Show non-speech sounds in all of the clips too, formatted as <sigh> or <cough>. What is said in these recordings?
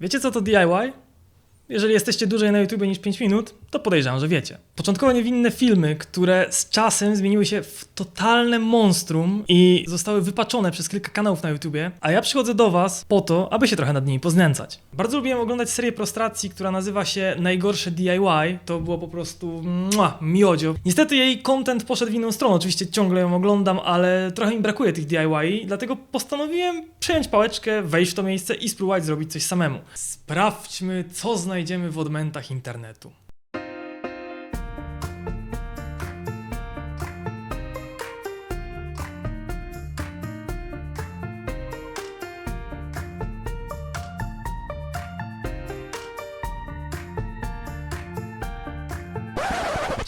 Wiecie co to DIY? Jeżeli jesteście dłużej na YouTube niż 5 minut, to podejrzewam, że wiecie. Początkowo niewinne filmy, które z czasem zmieniły się w totalne monstrum i zostały wypaczone przez kilka kanałów na YouTubie, a ja przychodzę do Was po to, aby się trochę nad nimi poznęcać. Bardzo lubiłem oglądać serię Prostracji, która nazywa się Najgorsze DIY. To było po prostu mua, miodzio. Niestety jej content poszedł w inną stronę, oczywiście ciągle ją oglądam, ale trochę mi brakuje tych DIY, dlatego postanowiłem przejąć pałeczkę, wejść w to miejsce i spróbować zrobić coś samemu. Sprawdźmy, co znajdziemy w odmętach internetu.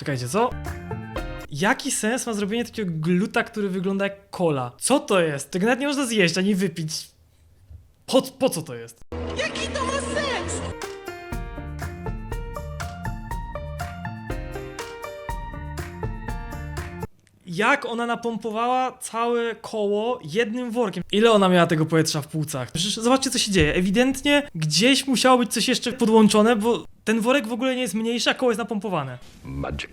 Czekajcie, co? Jaki sens ma zrobienie takiego gluta, który wygląda jak cola? Co to jest? Tego nawet nie można zjeść ani wypić. Po, po co to jest? Jaki to ma sens? Jak ona napompowała całe koło jednym workiem? Ile ona miała tego powietrza w płucach? Przecież zobaczcie, co się dzieje. Ewidentnie gdzieś musiało być coś jeszcze podłączone, bo ten worek w ogóle nie jest mniejszy, a koło jest napompowane. Magic.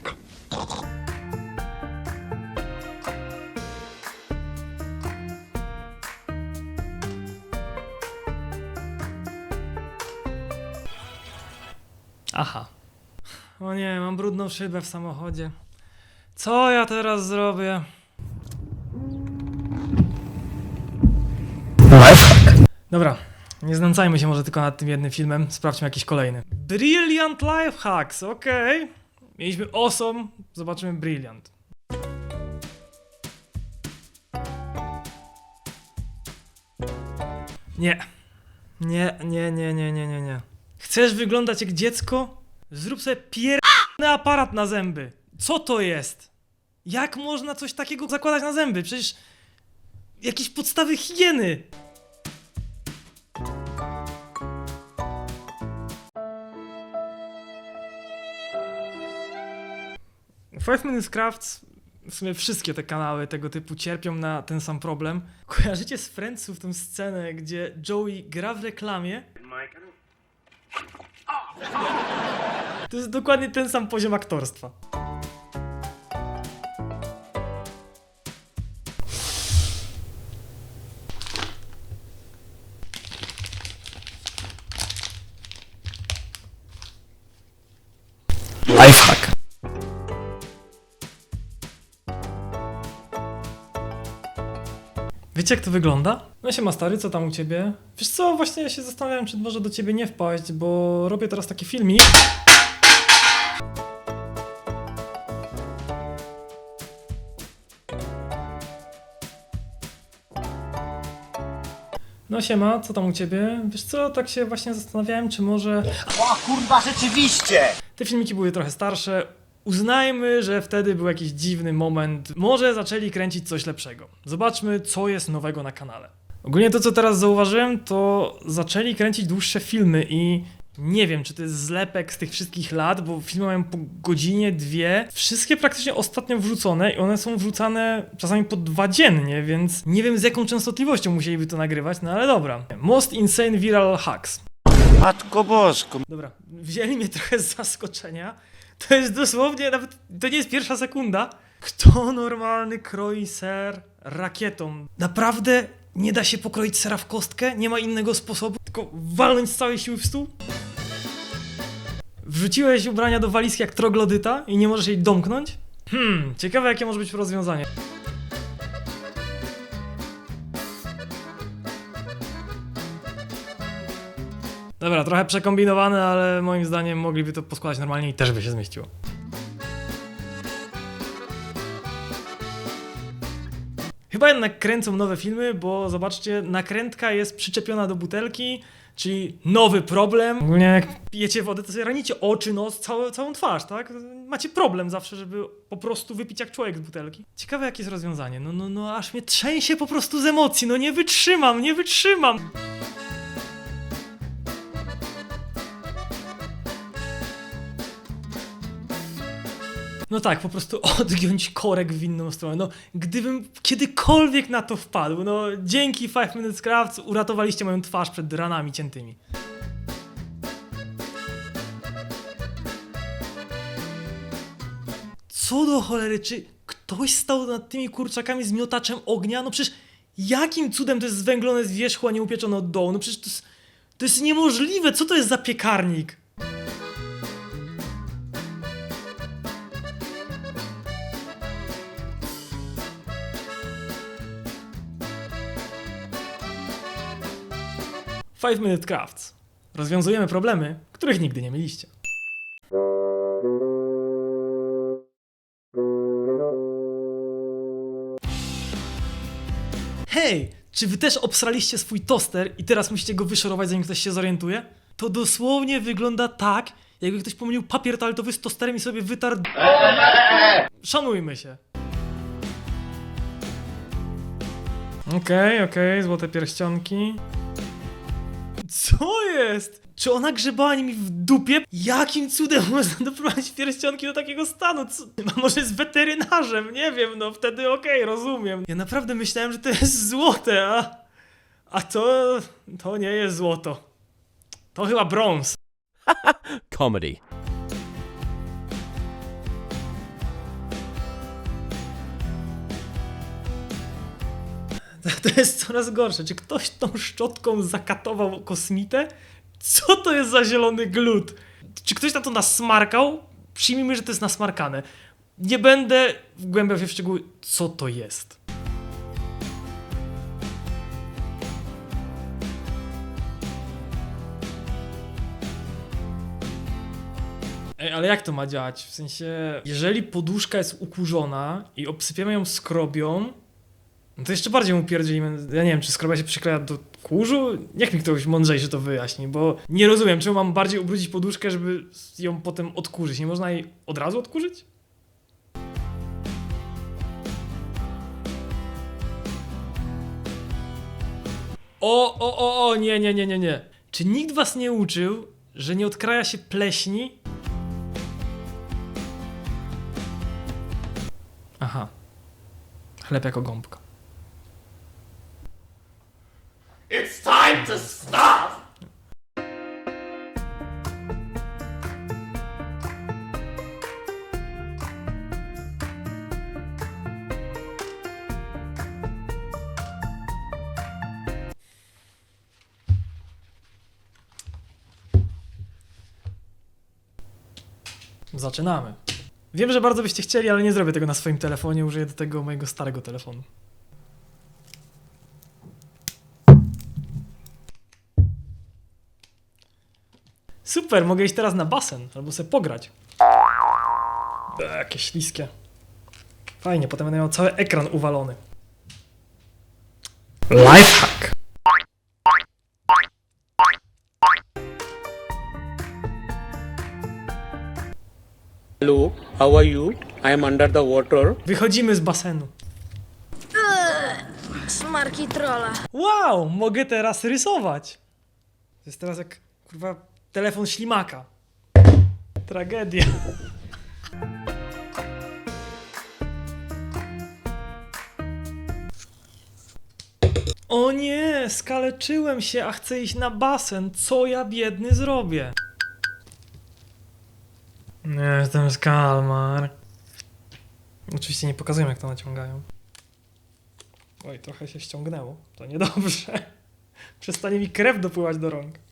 Aha. O nie, mam brudną szybę w samochodzie. Co ja teraz zrobię? Dobra, nie znęcajmy się może tylko nad tym jednym filmem, sprawdźmy jakiś kolejny. Brilliant Life Hacks, okej. Mieliśmy awesome, zobaczymy Brilliant. Nie. Nie, nie, nie, nie, nie, nie, nie. Chcesz wyglądać jak dziecko? Zrób sobie pierdolony aparat na zęby. Co to jest? Jak można coś takiego zakładać na zęby? Przecież jakieś podstawy higieny. Five Minutes Crafts, w sumie wszystkie te kanały tego typu cierpią na ten sam problem. <laughs> Kojarzycie z Friendsów tę scenę, gdzie Joey gra w reklamie? To jest dokładnie ten sam poziom aktorstwa. Wiecie jak to wygląda? No się ma stary, co tam u ciebie? Wiesz co, właśnie ja się zastanawiam, czy może do ciebie nie wpaść, bo robię teraz taki filmik. No siema, co tam u ciebie? Wiesz co, tak się właśnie zastanawiałem, czy może... O kurwa, rzeczywiście! Te filmiki były trochę starsze. Uznajmy, że wtedy był jakiś dziwny moment. Może zaczęli kręcić coś lepszego. Zobaczmy, co jest nowego na kanale. Ogólnie to, co teraz zauważyłem, to zaczęli kręcić dłuższe filmy i nie wiem, czy to jest zlepek z tych wszystkich lat, bo filmy mają po godzinie, dwie. Wszystkie praktycznie ostatnio wrzucone i one są wrzucane czasami po dwa dziennie, więc nie wiem z jaką częstotliwością musieliby to nagrywać, no ale dobra. Most Insane Viral Hacks. Matko Bosko. Dobra, wzięli mnie trochę z zaskoczenia. To jest dosłownie, nawet to nie jest pierwsza sekunda. Kto normalny kroi ser rakietą? Naprawdę nie da się pokroić sera w kostkę? Nie ma innego sposobu? Tylko walnąć z całej siły w stół? Wrzuciłeś ubrania do walizki jak troglodyta i nie możesz jej domknąć? Hmm, ciekawe jakie może być rozwiązanie. Dobra, trochę przekombinowane, ale moim zdaniem mogliby to poskładać normalnie i też by się zmieściło. Chyba jednak kręcą nowe filmy, bo zobaczcie, nakrętka jest przyczepiona do butelki, czyli nowy problem. Ogólnie jak pijecie wodę, to sobie ranicie oczy, nos, całe, całą twarz, tak? Macie problem zawsze, żeby po prostu wypić jak człowiek z butelki. Ciekawe jakie jest rozwiązanie. No, no, no, aż mnie trzęsie po prostu z emocji. No nie wytrzymam, nie wytrzymam. No tak, po prostu odgiąć korek w inną stronę. No, gdybym kiedykolwiek na to wpadł, no dzięki Five Minutes Crafts uratowaliście moją twarz przed ranami ciętymi. Co do cholery, czy ktoś stał nad tymi kurczakami z miotaczem ognia? No przecież jakim cudem to jest zwęglone z wierzchu, a nie upieczone od dołu? No przecież to jest, to jest niemożliwe, co to jest za piekarnik? Five Minute Crafts. Rozwiązujemy problemy, których nigdy nie mieliście. Hej, czy wy też obsraliście swój toster i teraz musicie go wyszorować, zanim ktoś się zorientuje? To dosłownie wygląda tak, jakby ktoś pomylił papier toaletowy z tosterem i sobie wytarł... Szanujmy się. Okej, okej, złote pierścionki. Co jest? Czy ona grzebała nimi w dupie? Jakim cudem można doprowadzić pierścionki do takiego stanu? Co? Może jest weterynarzem? Nie wiem, no wtedy okej, rozumiem. Ja naprawdę myślałem, że to jest złote, a... A to... to nie jest złoto. To chyba brąz. Comedy. Jest coraz gorsze. Czy ktoś tą szczotką zakatował kosmitę? Co to jest za zielony glut? Czy ktoś na to nasmarkał? Przyjmijmy, że to jest nasmarkane. Nie będę wgłębiał się w szczegóły, co to jest. Ej, ale jak to ma działać? W sensie, jeżeli poduszka jest ukurzona i obsypiemy ją skrobią, no to jeszcze bardziej mu pierdzielimy. Ja nie wiem, czy skrobia się przykleja do kurzu? Niech mi ktoś mądrzejszy to wyjaśni, bo nie rozumiem, czemu mam bardziej ubrudzić poduszkę, żeby ją potem odkurzyć. Nie można jej od razu odkurzyć? O, o, o, o, nie, nie, nie, nie, nie. Czy nikt was nie uczył, że nie odkraja się pleśni? Aha. Chleb jako gąbka. It's time to stop! Zaczynamy. Wiem, że bardzo byście chcieli, ale nie zrobię tego na swoim telefonie. Użyję do tego mojego starego telefonu. Super, mogę iść teraz na basen albo sobie pograć. Eee, jakie śliskie. Fajnie, potem będę miał cały ekran uwalony. Lifehack. Hello, how are you? I am under the water. Wychodzimy z basenu. Smarki trolla. Wow, mogę teraz rysować. To jest teraz jak, kurwa, telefon ślimaka. Tragedia. O nie, skaleczyłem się, a chcę iść na basen. Co ja biedny zrobię? Nie, jestem skalmar. Oczywiście nie pokazuję jak to naciągają. Oj, trochę się ściągnęło. To niedobrze. <laughs> Przestanie mi krew dopływać do rąk.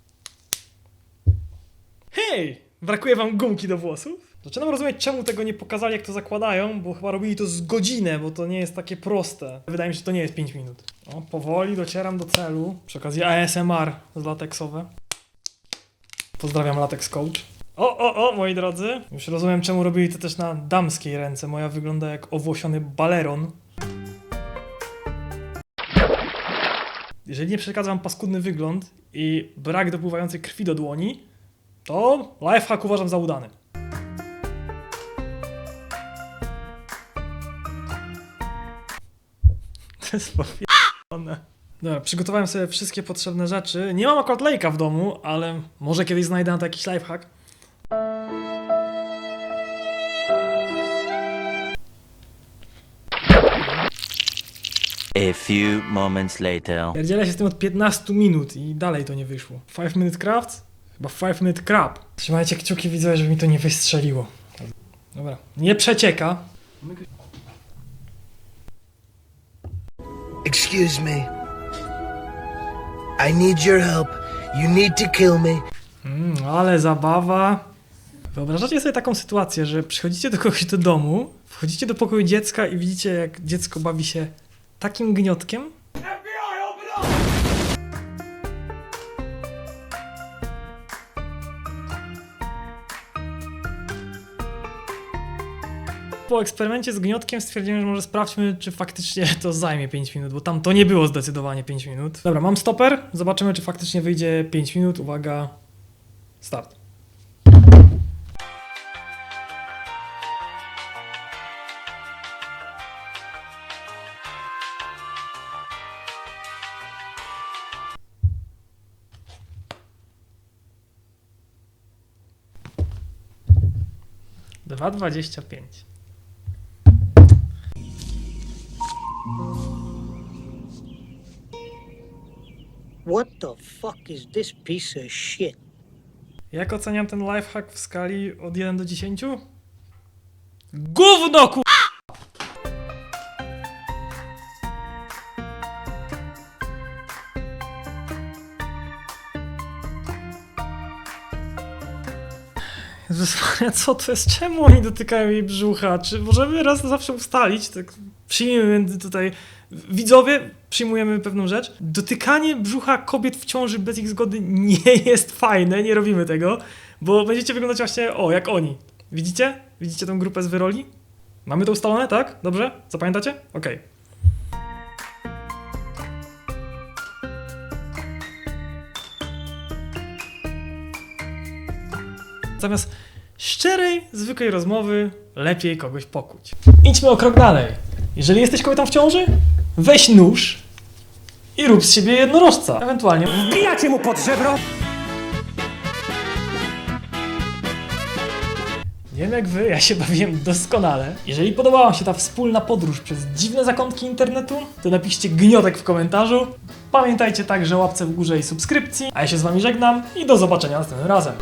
Hej! Brakuje wam gumki do włosów? Zaczynam rozumieć, czemu tego nie pokazali, jak to zakładają, bo chyba robili to z godzinę, bo to nie jest takie proste. Wydaje mi się, że to nie jest 5 minut. O, powoli docieram do celu. Przy okazji ASMR z lateksowe. Pozdrawiam Latex Coach. O, o, o, moi drodzy. Już rozumiem, czemu robili to też na damskiej ręce. Moja wygląda jak owłosiony baleron. Jeżeli nie przeszkadza wam paskudny wygląd i brak dopływającej krwi do dłoni, to lifehack uważam za udany. <laughs> To jest powiedzone. Dobra, przygotowałem sobie wszystkie potrzebne rzeczy. Nie mam akurat lejka w domu, ale może kiedyś znajdę na to jakiś lifehack. A few moments later. Pierdzielę się z tym od 15 minut i dalej to nie wyszło. 5 minute craft? Chyba 5 minute crab. Trzymajcie kciuki, widzę, żeby mi to nie wystrzeliło. Dobra, nie przecieka. Excuse me. I need your help. You need to kill me. Mm, ale zabawa. Wyobrażacie sobie taką sytuację, że przychodzicie do kogoś do domu, wchodzicie do pokoju dziecka i widzicie, jak dziecko bawi się takim gniotkiem? Po eksperymencie z gniotkiem stwierdziłem, że może sprawdźmy, czy faktycznie <laughs> to zajmie 5 minut, bo tam to nie było zdecydowanie 5 minut. Dobra, mam stoper. Zobaczymy, czy faktycznie wyjdzie 5 minut. Uwaga, start. Dwa dwadzieścia pięć. What the fuck is this piece of shit? Jak oceniam ten lifehack w skali od 1 do 10? Gówno ku... Jezus Maria, co to jest? Czemu oni dotykają jej brzucha? Czy możemy raz na zawsze ustalić? Tak przyjmijmy tutaj... Widzowie, przyjmujemy pewną rzecz. Dotykanie brzucha kobiet w ciąży bez ich zgody <laughs> nie jest fajne, nie robimy tego, bo będziecie wyglądać właśnie, o, jak oni. Widzicie? Widzicie tę grupę z wyroli? Mamy to ustalone, tak? Dobrze? Zapamiętacie? Okej. Zamiast szczerej, zwykłej rozmowy, lepiej kogoś pokuć. Idźmy o krok dalej. Jeżeli jesteś kobietą w ciąży, weź nóż i rób z siebie jednorożca. Ewentualnie wbijacie mu pod żebro. Nie wiem jak wy, ja się bawiłem doskonale. Jeżeli podobała wam się ta wspólna podróż przez dziwne zakątki internetu, to napiszcie gniotek w komentarzu. Pamiętajcie także o łapce w górze i subskrypcji. A ja się z wami żegnam i do zobaczenia następnym razem.